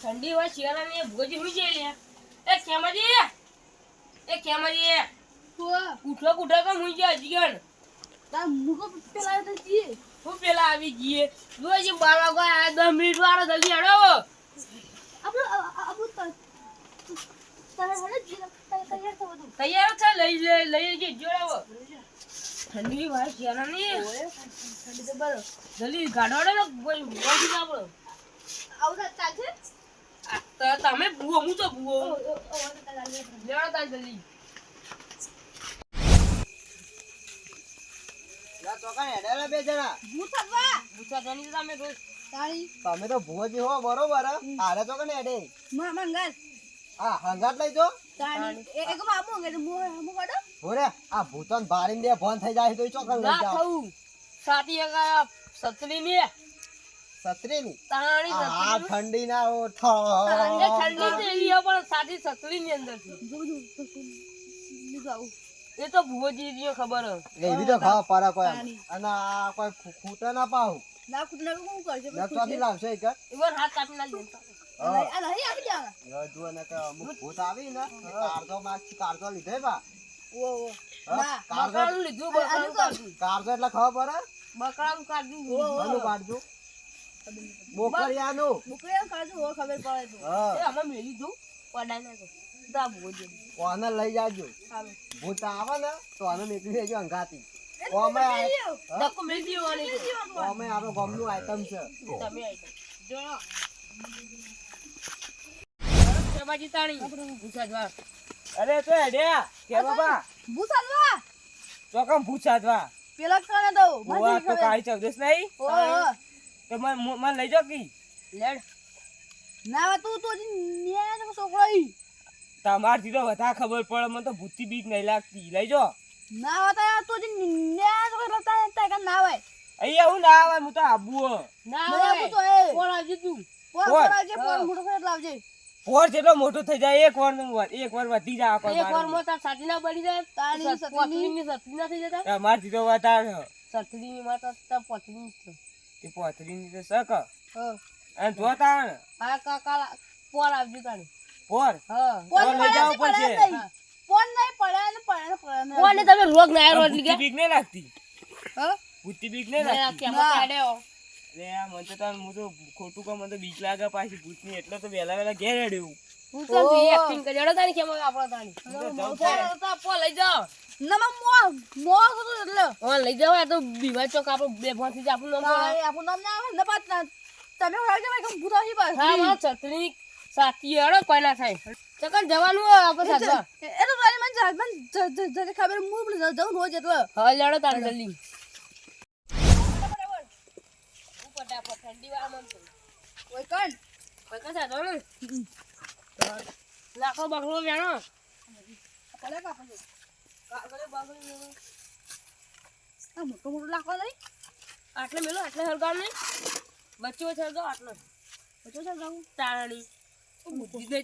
ઠંડી હોય શિયાળાની ભોજ ભોજી લે. એ કેમજી એ. કેમજી ઉઠો ઉઠો કે હુઈ જાય જીગણ હું પેલા આવી જઈએ જોઈ બાર વાગવા આ દસ મિનિટ વાળો જલ્દી હેડો. તૈયાર છે લઈ જઈએ જોડાવો ઠંડી હોય શિયાળાની. જલ્દી ગાડો ને કોઈ મોજી ના પડો. આ તો તમે ભૂવો હું તો ભૂવો. લેવડો તાર જલ્દી. લા ચોકન હેડેલા બે જણા. પૂછા તો તમે રોજ. તમે તો ભુવજી હો બરોબર. આરે ચોકન હેડે? હા હંગાત લઈ જો. આ ભૂતન ભારીને દે ભોન થઈ જાય તો ચોકન લઈ સાતી સતરી ની સત્રી તાણી આ ઠંડી ના એ ઠંડી ઓઠ તો એવી હે પણ સાતી સતરી ની અંદર એ તો ભુવોજી ની ખબર એવી તો ખાવા પારા કોઈ અને આ કોઈ ખૂ- ખૂટે ના પાવ ચોથી લાવશે એક ઈવન હાથ કાપી નાખી દે. જુઓ ને કે અમુક ભૂત આવી ને કારજો માં કારજો લીધે બા. કારજો. લીધું કારજો એટલે ખબર પડે? બકરાનું કાઢ્યું ઘણું કાઢજો. બોકરિયાનું હા. એ મેલી દા કોને લઈ જાજો. ભૂત આવે ને તો આને નીકળી જજો અંગાતી ઓમે આ- મેલી દેવાની ઓમે આપણો ગામનું આઈટમ છે. તમે આઈ જો. શેમાજી તાણી. પૂછા અરે તો હેડ્યા. કે બાબા પેલા કાને દઉં. ઓવા તો કાળી ચૌદસ નહીં? તો મને લઈ જાઓ કી? લેડ. ના તું તો ન્યા છોકરો ઈ તમારથી તો વધારે ખબર પડે મને તો ભૂતથી બીક નહીં લાગતી. લઈ જાઓ. ના હોતા તો ન્યા છોકરો લગતા કે ના હોય. અહીંયા હું ના આવે હું તો આબુ ના મને હોય એ. કોણ આવજે તું? પોર પોર. કરાવજે મોટો કરે લાવજે? કોર જેટલો મોટો થઈ જાય એક વારનું એક વાર વધી જાય કોઈ એક વારમાં તાર સાથી ના બળી જાય તારી સત- સતરીની. સતરી ના થઈ જતા. તમારથી તો વધારે. સતરીની માં તો છે. તે પોથરીની તો શક. હા. અને જો તાણ આ કાકા પોર આવજો તાણી હા. પોર તો લઈ જાવું પડશે. પોર નહીં પડ્યા ને પડ્યા ને પડ્યા ને. તમે રોગ ના આવ્યો એટલે કે? બીક નહીં લાગતી? હા? ભૂતથી બીક નહીં લાગતી? કેમાં કાઢ્યો આ મને તો તાર હું તો ખોટું કામ મને તો બીક લાગે પાછી ભૂતની. એટલે તો વહેલા વહેલા ઘેર હેડ્યું તું તો બી એક્ટિંગ કરી. જડો તાની કેમ આપણો તાની લઈ જાઓ. ના માં મો મો કરું એટલે. હા લઈ જવા આ તો બીવા ચોક આપણો બે ભાંથી જ આપણું નામ આપણું નામ ના આવે ને પાત ના તમે હોય કે ભાઈ ભૂતો હી બસ હા મારા છત્રી સાથી હેડો કોઈ ના થાય. ચકન જવાનું આપણે સાધવા એ તો તારી મને જાત મને જ- જ- જ- ખબર પણ જઉં રોજ એટલે. હા લેડો તાર જલ્દી. ફટાફટ ઠંડી વાળા મન કોઈ કણ કોઈ કણ ને લાખો બકરો વેણો. કલે કાપો મોટો મોટો લાખો લઈ આટલે મેલો આટલે હરગાવ નહીં બચ્ચો છે આટલો બચો છે જાઉં નહીં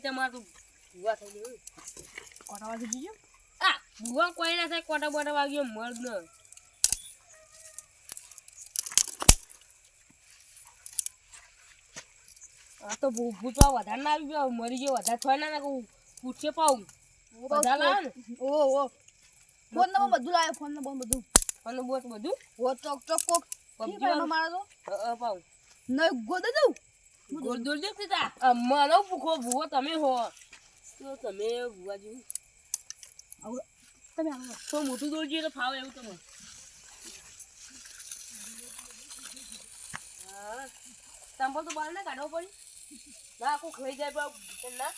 તમારું ભૂવા થઈ ગયું કોટા વાગે જીજો આ ભૂવા કોઈ ના થાય કોટા બોટા વાગ્યો મર્દ ન આ તો ભૂ ભૂતવા વધારે ના આવી ગયો મરી ગયો વધારે થોય ના પૂછે પાઉં. વધારે લાવે ને? ઓ ઓ ફોન નંબર બધું લાવે ફોન નંબર બધું. ફોન નંબર બધું? ઓ ચોક ચોક કોક. પબજી મારા તો. અ, પાઉ. નય ગોદ દઉં. ગોલ દોલ દેખતી તા મને ભૂખો ભૂવો તમે હો. તો તમે ભૂવા જેવું. આવું તમે આવો. તો મોટું જોઈએ તો ફાવે એવું તમે. હા. સંભળ તો બાર ના કાઢવો પડી. ના આખું ખાઈ જાય બા ના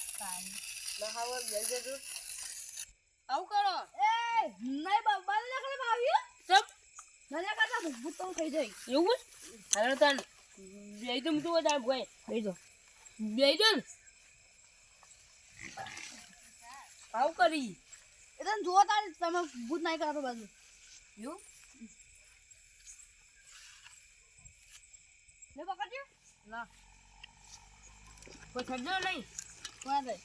ના હાવર લઈ જજો. આવું કરો. એ નય બાબા ને કરે ચમ. નને કાતા ભૂત તો ખાઈ જાય એવું જ હવે તાન બેઈ તો તું વધારે ભાઈ બેઈ જો બેઈ જો આવ કરી. એ તને જોવો તમે ભૂત નહીં કરાતો બાજુ. એવું? લે પકડ્યો ના. કોઈ છડજો નહીં. કોણ નહીં.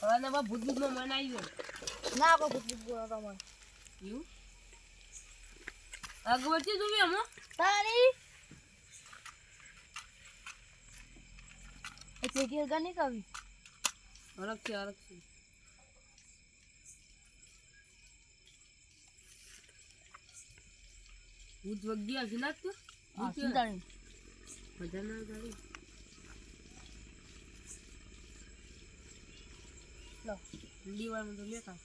હવે ને ભૂત ભૂતમાં મન આવી ગયો. ના કોઈ ભૂત ભૂત બોલો તમારે એવું અગવડતી જોવી આમાં તારી? એ પેટી હલકા નહીં કરવી અલગ છે અલગ છે ભૂત વગડી હશે ના તું? હા સીતાણી બધા ના ગાડી. લો. તો લેતા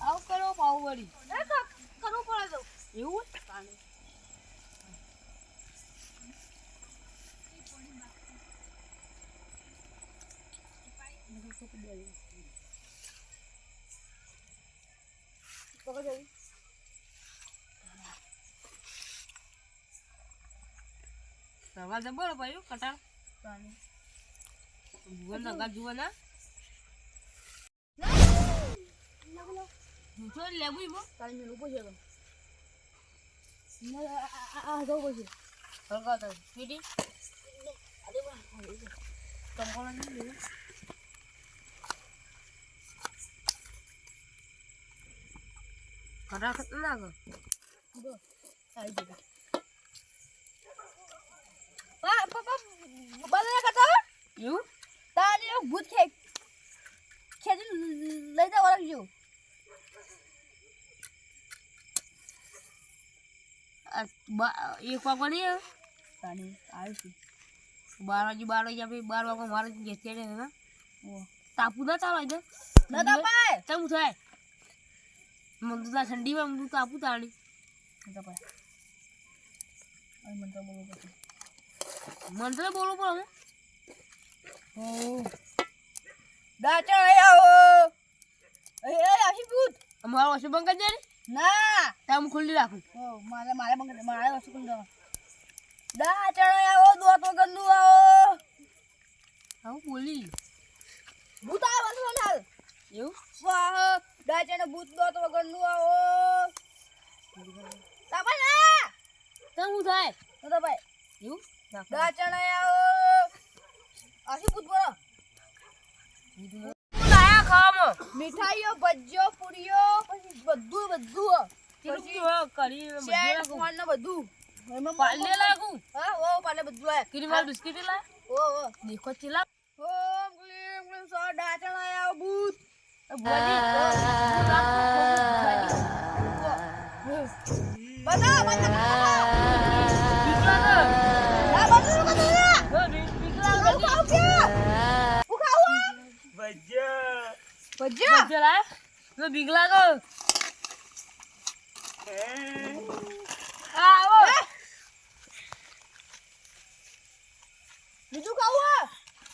આવું પાવ વળી. કરવું પડે તો એવું સવા જબર ભાઈ કટાર ભુવન નગર જુઓ ના. જૂઠો લેવું ઈમો તારી મેલું પૂછે તો આ જવું પડશે હલકા તો પીટી કંકોળો નહીં લેવું કટાર ખતરનાક આવી જશે પા પા બલે કરતા એવું તારી ભૂત ખે ખેજી લઈ જા વળગજો આ બા- એક વાગવા નહીં તારી આવી બાર વાગે બાર વાગે આપણે બાર વાગે મારે ચડે ને તાપુ ના ચાલો પાય ચમ થાય. મને તો ઠંડીમાં હું તાપુ તાળી મંત્ર બોલો પછી મંત્ર બોલવું પડે દાચા આવો અમારો વોશિંગ બંધ કરી દે ને હું ખુલ્લી રાખું. મારે મારે મારે વસ્તુ કોણ દા દાચા આવો દોત ગંદુ આવો. હા બોલી. ભૂત આવો વસ્તુ હાલ એવું? વાહ દાચા ભૂત દોત ગંદુ આવો. તાપા ના. ત્યાં હું થાય? તા પાય એવું? દા દાચા આવો. આશી ભૂત બોલો? મીઠાઈઓ ભજીયો પૂરીઓ પછી બધું બધું પછી કરી બધું પાલે લાગુ. હા ઓ પાલે બધું આ કેટલી માલ બિસ્કીટ લાય? ઓ ઓ દેખો ચીલા. ઓમ ક્લીમ ક્લીમ સો ડાચણ આયા ભૂત. ભુવાજી, બતા બતા ભજીયા ભજીયા લાયા? તો બીક લાગે. આવો બીજું ખાવું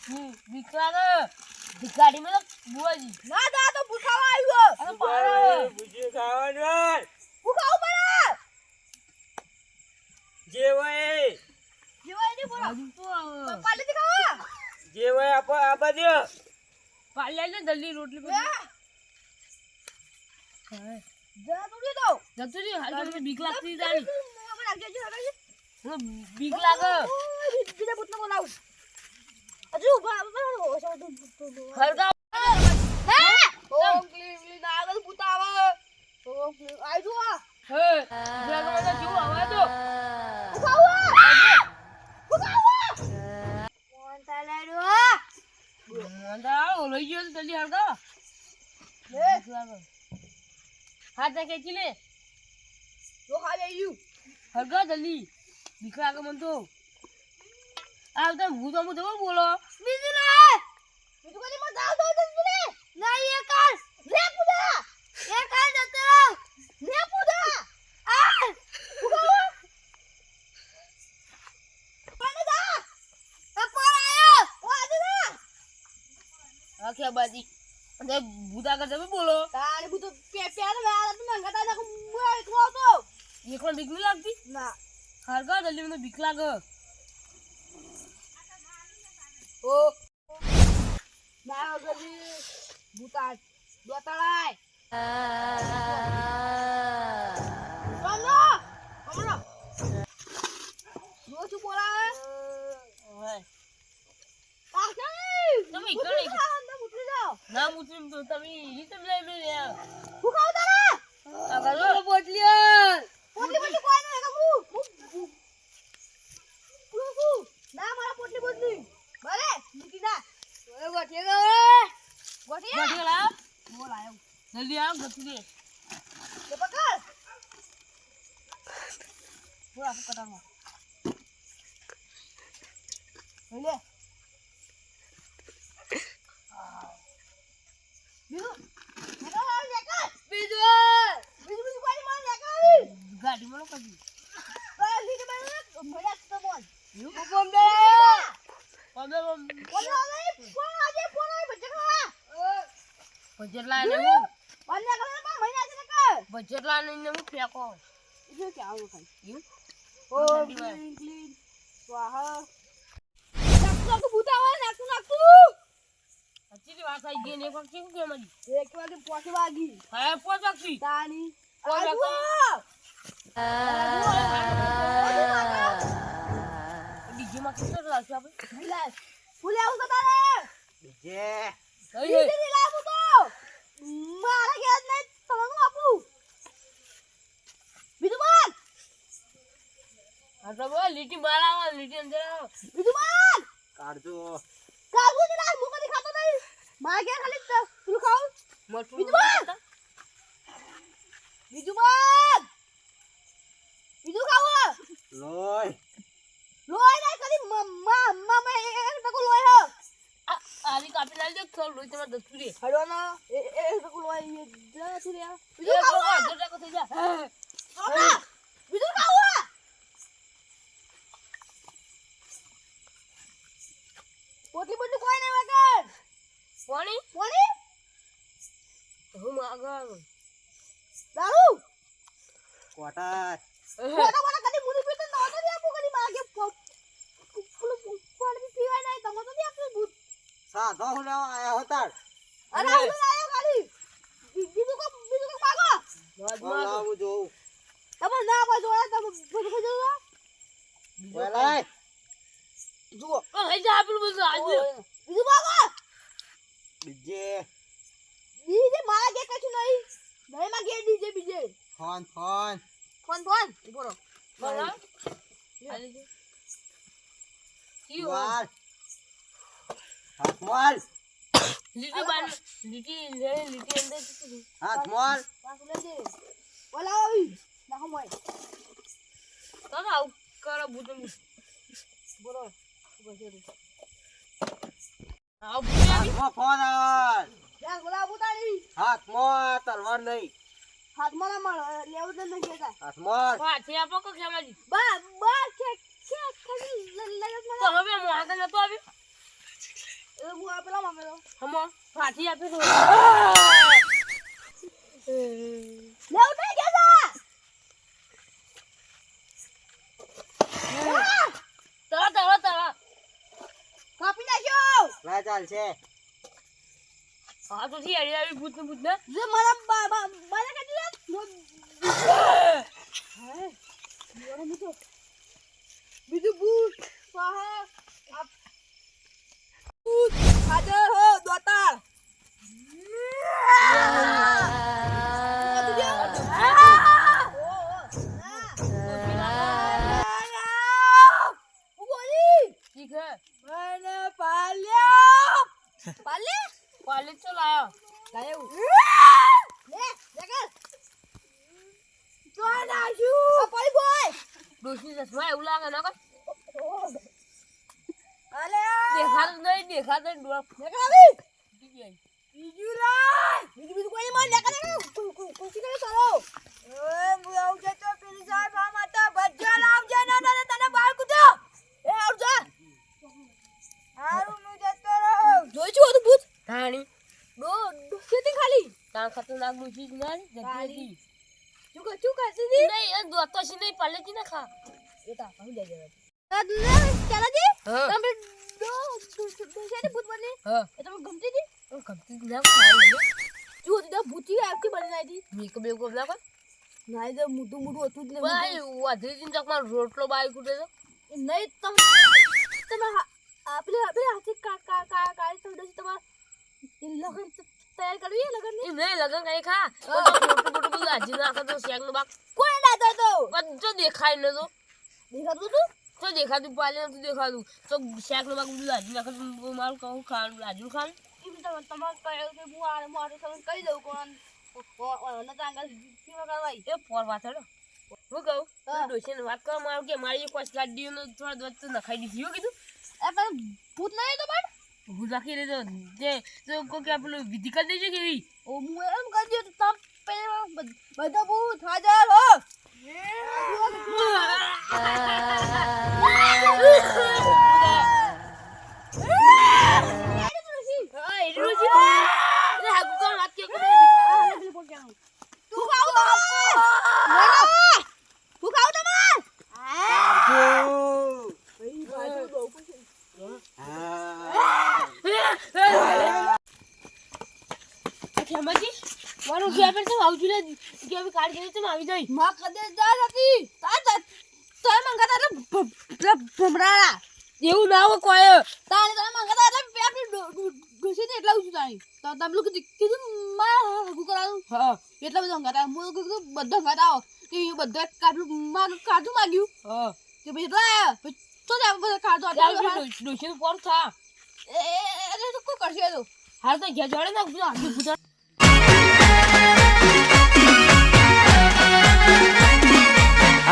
હમ, બીક લાગે. ભિખારીમાં તો ભુવાજી. ના દા તો ભૂખાવા આવ્યો અરે પાડો. ભજીયા ખાવાનું હોય. હું ખાવું પડે જે હોય એ. જીવાય નહીં બોલો આવે. પાલેથી ખાવા જે હોય આપો આ બાજુ પાલ્યા લે જલ્દી રોટલી પર જા તું જતું રહ્યું, હાલ મને બીક લાગતી તારી. બીક લાગે. બીજા ભૂતને બોલાવું હજુ ઊભા ઊભા ઓછો હરગાવ. ઓમ ક્લીમ ક્લીમ આગળ ભૂત આવે ઓમ ક્લીમ આઈ જો હે, ઉખાવા કોણ તાલેડો મને તો આવો, લઈ ગયો તો જલ્દી હરગાવ. લે લાગે. હાથ નાખે ચીલે. જો ખાઈ આવ્યું હરગાવ જલ્દી. બીક લાગે મને તો. આ બધા ભૂત અમુક જબર બોલો. બીજું લે. બીજું કદી મત દો તો લે. નહીં એ કાલ લે પુદા એ કાલ જતો લે પુદા આ ના આખી બાજી? ભૂત આગળ જબર બોલો. તારે બધું પે પેર વેલા તું મંગાતા ના હું એકલો હતો. એકલો બીક નહીં લાગતી? ના. હરગાવ જલ્દી મને બીક લાગે. ઓ. ના ગલી ભૂતા દોતળાય. કમરો કમરો ના મુસ્લિમ તો તમે ઈ સમજાય મે હું કહું તારે? આ ગલો બોટલી બોટલી બોટલી કોઈ નહીં હું હું ના મારા પોટલી બોટલી. ભલે મૂકી દા. ઓય ગોઠી ગો ગોઠી ગોઠી લાવ. બોલ આયો જલ્દી આવ ગોઠી દે. તો પકડ. બોલ આપ લે. બજેટ લાઈને હું બંને કરે પણ મહિના છે કે બજેટ લાઈને હું ફેંકો. જો કે આવું ખાઈ એવું ઓ. Clean clean. વાહ. નાખતું ભૂતા હોય નાખતું નાખતું હજી વાત આવી ગઈ ને એક વખત કેવું કે મારી? એક વાગે પોચ વાગી. હા પોચકથી તાની. પોચ આજુ! ડીજે માં કેટલો લાવશું આપણે? ફૂલે આવું તો તારે. બીજે હઈ હઈ દીદી લાવું તો મારા ઘેર નહીં તમને આપું? બીજું બોલ. હા તો બોલ લીટી બહાર આવો લીટી અંદર આવો. બીજું બોલ. કાઢજો. કાગુ ની લાગ મુકડી ખાતો નહીં. મારા ઘેર ખાલી ત- તું ખાવ બીજું બોલ. બીજું બોલ બીજું ખાવ લોય લોહી નહીં ખાલી મમ્મા મમ્મા એક ટકો લોહી હો આ આરી થોડું લોહી તમારે એ એ જા તું રે એ બીજું ખાવ બહુ થઈ જાય સોના બીજું ખાવ પોટલી પોટલી કોઈ નહીં વગર પાણી? પોણી? હું આગળ દારૂ? કોટા મોટા મોટા કદી મુની પીતો ન હતો ને આપું કદી માગે પેલું પાણી પીવાય નહીં તમે તો આપતું ભૂત. સાધો હું લેવા આયા હતા. અરે આવું લાયો ખાલી. બીજું કો બીજું કો માગો જોઉં તમે ના કોઈ જોડે તમે બધું કોઈ જો બોલાય જુઓ. ઓ હઈ જા પેલું બધું આજે બીજું માગો બીજે. બીજે મારા કે કશું નહીં. નહીં માગે બીજે બીજે. Phone phone. Phone phone. બોલો બોલો દે કી હો માર હાથ માર લીટી બાર લીટી લે લીટી અંદર હાથ માર પાછું લઈ દે બોલા આવી. નાખો મોય. તો આવું કરો બુટમ બોલો. તું? આવ. હાથમાં ફોન આવ યાર બોલા ઉતારી હાથમાં તલવાર નહીં. હાથમાં ના મળે લેવું તો નહીં કહેતા. હાથમાં પાછી આપો કે ખેમાજી બા બા કે કે ખાલી લગત તો મને હવે મો આગળ નતો આવ્યો? એ હું આપેલા મામેલો. હમો પાછી આપી તરા તરા તરા કાપી નાખ્યો. ના ચાલશે હા તો થી અડી આવી ભૂત ને ભૂત ને જે મારા કાઢી લે. હે બીજો આપ બૂટ હાજર હો દોતાર પાલે તો લાયો લાયો લે જગર તો નાશુ પડી બોય ડોશી ચશ્મા એવું લાગે ના કોઈ દેખાતું ડોળા ગઈ બીજું લાય! બીજું બીજું કોઈ માં લેકા ખુશી કરે સારો એ હું આવું છે તો પેલી સાહેબ આ માતા ભજ્જા લાવજે ના ના તને બાળ કૂદો. એ આવજા. હારું હું જતો રહું. જોઈ છું તું ભૂત. ધાણી ડો ડો ખેતી ખાલી. તાણ ખતરનાક ડોશી જ ના જતી ચુક ચુક કરતી હતી? નહીં એ દોતો છે નહીં પાલેજી ના ખા. એ તા કહું જજે ચાલાજી હા તમે ડો દોશેની ભૂત બની એ તમે ગમતી હતી? કમતી જ ના જુઓ તું ભૂતી આખી બની હતી. મીકો બેકો ના કોઈ નાઈ તો મોટું મોટું હતું જ ને ભાઈ વાધરી દિન તકમાં રોટલો બાઈ કુટે તો નહીં તમે તમે આપણે આપણે હાથે કા કા કા કા તમે તમારે લગન તૈયાર કરવી લગન એ નહીં લગન કઈ ખા. મોટું મોટું બધું હાજી નાખે તો શેકનું બાક કોઈ ના તો બધું દેખાય ન તો દેખાતું તું તો દેખાતું પાલે નથી દેખાતું. તો શાક નો બધું લાજી નાખે તો મારું કહું ખાવાનું લાજુ ખાન તમારે કહ્યું કે હું આ મોટો તમે કહી દઉં કોણ. ઓને તો આગળ ફીમાં કરવાય એ ફોર વાથડો હું કહું હા. વાત કરવા મારું કે મારી કોચ ગાડીનો થોડા વચ્ચે નખાઈ દીધી. એવું કીધું? એ પણ ભૂત નહીં તો પણ? હું રાખી લેતો જે તો કો કે આપણું વિધિ કરી દેજો કેવી ઓ હું એમ કરી દઉં તો તમે પેલા બધા ભૂત હાજર હા. Yeah. જા હતી તા તોય મંગાતા પેલા ભમરાડા એવું ના હોય કોઈ તાણે તમે મંગાતા એટલે પેપી ડોસી ને એટલા ઉછું તાણી તો તમે લોકો કીધું માં હગું કરાવું હા એટલા બધા મંગાતા હું કીધું બધા મંગાતા આવો કે એ બધા કાઢું માગ કાઢું માગ્યું હા કે ભાઈ એટલા આયા તો જ આપણે બધા કાઢો ડોશીનું ફોન થા એટલે તો કોઈ કરશે તો હાલ તો ઘેર જોડે ને